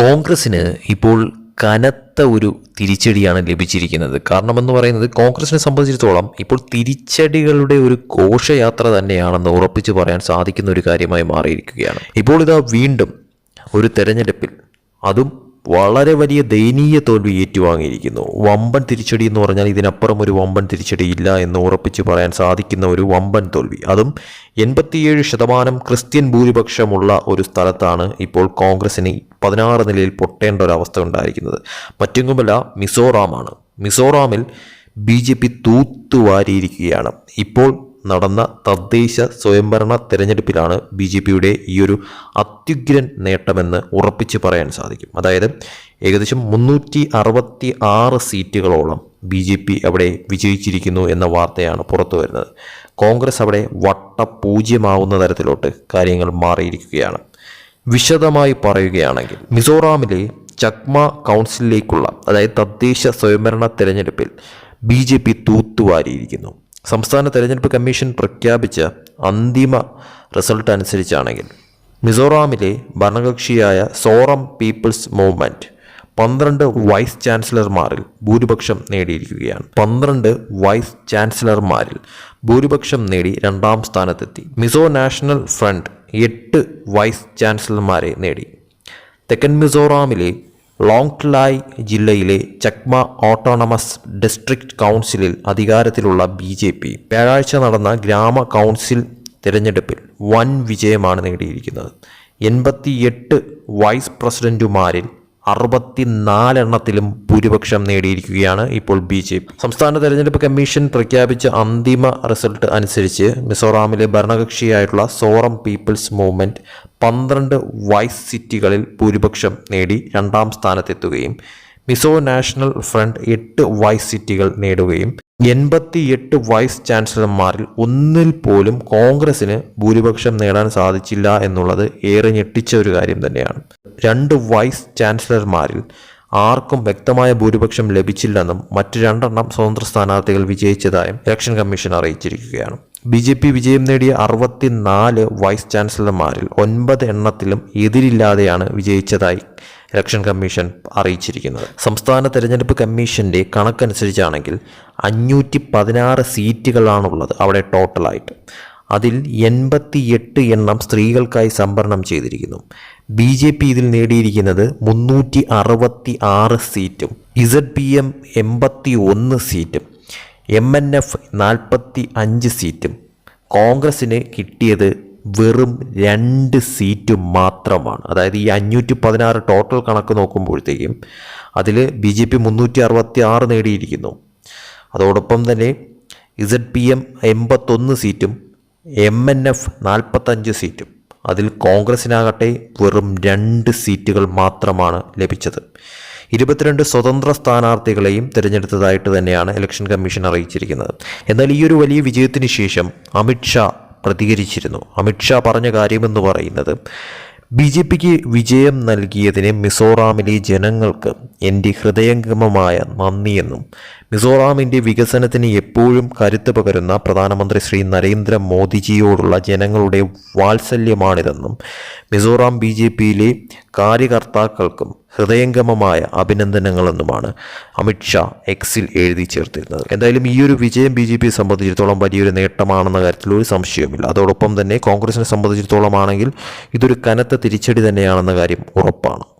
കോൺഗ്രസിന് ഇപ്പോൾ കനത്ത ഒരു തിരിച്ചടിയാണ് ലഭിച്ചിരിക്കുന്നത്. കാരണമെന്ന് പറയുന്നത് കോൺഗ്രസിനെ സംബന്ധിച്ചിടത്തോളം ഇപ്പോൾ തിരിച്ചടികളുടെ ഒരു ഘോഷയാത്ര തന്നെയാണെന്ന് ഉറപ്പിച്ച് പറയാൻ സാധിക്കുന്ന ഒരു കാര്യമായി മാറിയിരിക്കുകയാണ്. ഇപ്പോൾ ഇതാ വീണ്ടും ഒരു തെരഞ്ഞെടുപ്പിൽ അതും വളരെ വലിയ ദയനീയ തോൽവി ഏറ്റുവാങ്ങിയിരിക്കുന്നു. വമ്പൻ തിരിച്ചടി എന്ന് പറഞ്ഞാൽ ഇതിനപ്പുറം ഒരു വമ്പൻ തിരിച്ചടി ഇല്ല എന്ന് ഉറപ്പിച്ച് പറയാൻ സാധിക്കുന്ന ഒരു വമ്പൻ തോൽവി. അതും എൺപത്തിയേഴ് ശതമാനം ക്രിസ്ത്യൻ ഭൂരിപക്ഷമുള്ള ഒരു സ്ഥലത്താണ് ഇപ്പോൾ കോൺഗ്രസിന് പതിനാറ് നിലയിൽ പൊട്ടേണ്ട ഒരു അവസ്ഥ ഉണ്ടായിരിക്കുന്നത്. മറ്റൊന്നുമല്ല മിസോറാമാണ്. മിസോറാമിൽ ബി ജെ പി തൂത്തുവാരിയിരിക്കുകയാണ്. ഇപ്പോൾ നടന്ന തദ്ദേശ സ്വയംഭരണ തെരഞ്ഞെടുപ്പിലാണ് ബി ജെ പിയുടെ ഈ ഒരു അത്യുഗ്രൻ നേട്ടമെന്ന് ഉറപ്പിച്ച് പറയാൻ സാധിക്കും. അതായത് ഏകദേശം മുന്നൂറ്റി അറുപത്തി ആറ് സീറ്റുകളോളം ബി ജെ പി അവിടെ വിജയിച്ചിരിക്കുന്നു എന്ന വാർത്തയാണ് പുറത്തു വരുന്നത്. കോൺഗ്രസ് അവിടെ വട്ടപൂജ്യമാവുന്ന തരത്തിലോട്ട് കാര്യങ്ങൾ മാറിയിരിക്കുകയാണ്. വിശദമായി പറയുകയാണെങ്കിൽ മിസോറാമിലെ ചക്മ കൗൺസിലിലേക്കുള്ള അതായത് തദ്ദേശ സ്വയംഭരണ തെരഞ്ഞെടുപ്പിൽ ബി ജെ പി തൂത്തുവാരിയിരിക്കുന്നു. സംസ്ഥാന തെരഞ്ഞെടുപ്പ് കമ്മീഷൻ പ്രഖ്യാപിച്ച അന്തിമ റിസൾട്ട് അനുസരിച്ചാണെങ്കിൽ മിസോറാമിലെ ഭരണകക്ഷിയായ സോറം പീപ്പിൾസ് മൂവ്മെന്റ് പന്ത്രണ്ട് വൈസ് ചാൻസലർമാരിൽ ഭൂരിപക്ഷം നേടിയിരിക്കുകയാണ്. പന്ത്രണ്ട് വൈസ് ചാൻസലർമാരിൽ ഭൂരിപക്ഷം നേടി രണ്ടാം സ്ഥാനത്തെത്തി. മിസോ നാഷണൽ ഫ്രണ്ട് എട്ട് വൈസ് ചാൻസലർമാരെ നേടി. തെക്കൻ മിസോറാമിലെ ലോങ്ട്ലായ് ജില്ലയിലെ ചക്മ ഓട്ടോണമസ് ഡിസ്ട്രിക്ട് കൗൺസിലിൽ അധികാരത്തിലുള്ള ബി ജെ പി. വ്യാഴാഴ്ച നടന്ന ഗ്രാമ കൗൺസിൽ തിരഞ്ഞെടുപ്പിൽ വൻ വിജയമാണ് നേടിയിരിക്കുന്നത്. എൺപത്തിയെട്ട് വൈസ് പ്രസിഡന്റുമാരിൽ അറുപത്തിനാലെണ്ണത്തിലും ഭൂരിപക്ഷം നേടിയിരിക്കുകയാണ് ഇപ്പോൾ ബി ജെ പി. സംസ്ഥാന തെരഞ്ഞെടുപ്പ് കമ്മീഷൻ പ്രഖ്യാപിച്ച അന്തിമ റിസൾട്ട് അനുസരിച്ച് മിസോറാമിലെ ഭരണകക്ഷിയായിട്ടുള്ള സോറം പീപ്പിൾസ് മൂവ്മെന്റ് പന്ത്രണ്ട് വൈസ് സിറ്റികളിൽ ഭൂരിപക്ഷം നേടി രണ്ടാം സ്ഥാനത്തെത്തുകയും മിസോ നാഷണൽ ഫ്രണ്ട് എട്ട് വൈസ് സിറ്റികൾ നേടുകയും എൺപത്തിയെട്ട് വൈസ് ചാൻസലർമാരിൽ ഒന്നിൽ പോലും കോൺഗ്രസിന് ഭൂരിപക്ഷം നേടാൻ സാധിച്ചില്ല എന്നുള്ളത് ഏറെ ഞെട്ടിച്ച ഒരു കാര്യം തന്നെയാണ്. രണ്ട് വൈസ് ചാൻസലർമാരിൽ ആർക്കും വ്യക്തമായ ഭൂരിപക്ഷം ലഭിച്ചില്ലെന്നും മറ്റ് രണ്ടെണ്ണം സ്വതന്ത്ര സ്ഥാനാർത്ഥികൾ വിജയിച്ചതായും ഇലക്ഷൻ കമ്മീഷൻ അറിയിച്ചിരിക്കുകയാണ്. ബി ജെ പി വിജയം നേടിയ അറുപത്തിനാല് വൈസ് ചാൻസലർമാരിൽ ഒൻപത് എണ്ണത്തിലും എതിരില്ലാതെയാണ് വിജയിച്ചതായി ഇലക്ഷൻ കമ്മീഷൻ അറിയിച്ചിരിക്കുന്നത്. സംസ്ഥാന തെരഞ്ഞെടുപ്പ് കമ്മീഷന്റെ കണക്കനുസരിച്ചാണെങ്കിൽ അഞ്ഞൂറ്റി പതിനാറ് സീറ്റുകളാണുള്ളത് അവിടെ ടോട്ടലായിട്ട്. അതിൽ എൺപത്തി എട്ട് എണ്ണം സ്ത്രീകൾക്കായി സംവരണം ചെയ്തിരിക്കുന്നു. ബി ജെ പി ഇതിൽ നേടിയിരിക്കുന്നത് മുന്നൂറ്റി അറുപത്തി ആറ് സീറ്റും ഇസഡ് പി എം എൺപത്തി ഒന്ന് സീറ്റും. എം എൻ എഫ് നാൽപ്പത്തി അഞ്ച് സീറ്റും കോൺഗ്രസ്സിന് കിട്ടിയത് വെറും രണ്ട് സീറ്റ് മാത്രമാണ്. അതായത് ഈ അഞ്ഞൂറ്റി പതിനാറ് ടോട്ടൽ കണക്ക് നോക്കുമ്പോഴത്തേക്കും അതിൽ ബി ജെ പി മുന്നൂറ്റി അറുപത്തി ആറ് നേടിയിരിക്കുന്നു. അതോടൊപ്പം തന്നെ ഇസഡ് പി എം എൺപത്തൊന്ന് സീറ്റും എം എൻ എഫ് നാൽപ്പത്തഞ്ച് സീറ്റും. അതിൽ കോൺഗ്രസിനാകട്ടെ വെറും രണ്ട് സീറ്റുകൾ മാത്രമാണ് ലഭിച്ചത്. ഇരുപത്തിരണ്ട് സ്വതന്ത്ര സ്ഥാനാർത്ഥികളെയും തിരഞ്ഞെടുത്തതായിട്ട് തന്നെയാണ് ഇലക്ഷൻ കമ്മീഷൻ അറിയിച്ചിരിക്കുന്നത്. എന്നാൽ ഈ ഒരു വലിയ വിജയത്തിന് ശേഷം അമിത്ഷാ പ്രതികരിച്ചിരുന്നു. അമിത്ഷാ പറഞ്ഞ കാര്യമെന്ന് പറയുന്നത് ബി ജെ പിക്ക് വിജയം നൽകിയതിന് മിസോറാമിലെ ജനങ്ങൾക്ക് എന്റെ ഹൃദയംഗമമായ നന്ദിയെന്നും മിസോറാമിന്റെ വികസനത്തിന് എപ്പോഴും കരുത്ത് പകരുന്ന പ്രധാനമന്ത്രി ശ്രീ നരേന്ദ്ര മോദിജിയോടുള്ള ജനങ്ങളുടെ വാത്സല്യമാണിതെന്നും മിസോറാം ബി ജെ പിയിലെ കാര്യകർത്താക്കൾക്കും ഹൃദയംഗമമായ അഭിനന്ദനങ്ങളെന്നുമാണ് അമിത്ഷാ എക്സിൽ എഴുതി ചേർത്തിരുന്നത്. എന്തായാലും ഈ ഒരു വിജയം ബി ജെ പിയെ സംബന്ധിച്ചിടത്തോളം വലിയൊരു നേട്ടമാണെന്ന കാര്യത്തിൽ ഒരു സംശയവുമില്ല. അതോടൊപ്പം തന്നെ കോൺഗ്രസിനെ സംബന്ധിച്ചിടത്തോളം ആണെങ്കിൽ ഇതൊരു കനത്ത തിരിച്ചടി തന്നെയാണെന്ന കാര്യം ഉറപ്പാണ്.